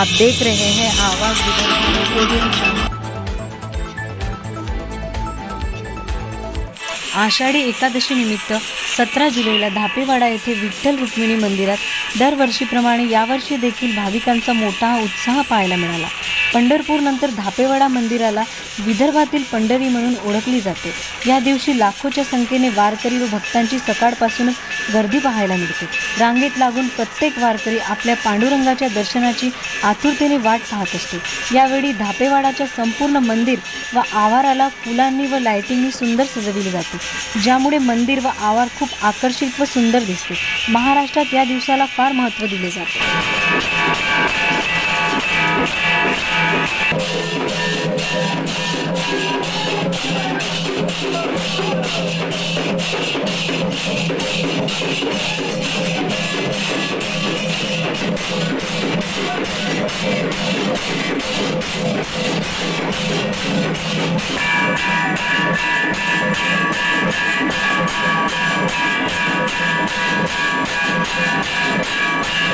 आप देख रहे हैं आवाज आषाढी एकादशी निमित्त सतरा जुलैला धापेवाडा येथे विठ्ठल रुक्मिणी मंदिरात दरवर्षीप्रमाणे यावर्षी देखील भाविकांचा मोठा उत्साह पाहायला मिळाला. पंढरपूरनंतर धापेवाडा मंदिराला विदर्भातील पंढरी म्हणून ओळखली जाते. या दिवशी लाखोच्या संख्येने वारकरी व भक्तांची सकाळपासूनच गर्दी पाहायला मिळते. रांगेत लागून प्रत्येक वारकरी आपल्या पांडुरंगाच्या दर्शनाची आतुरतेने वाट पाहत असतो. यावेळी धापेवाडाच्या संपूर्ण मंदिर व आवाराला फुलांनी व लाईटिंगनी सुंदर सजविले जाते. ज्यामुळे मंदिर व आवार खूप आकर्षित व सुंदर दिसते. महाराष्ट्रात या दिवसाला फार महत्त्व दिले जाते.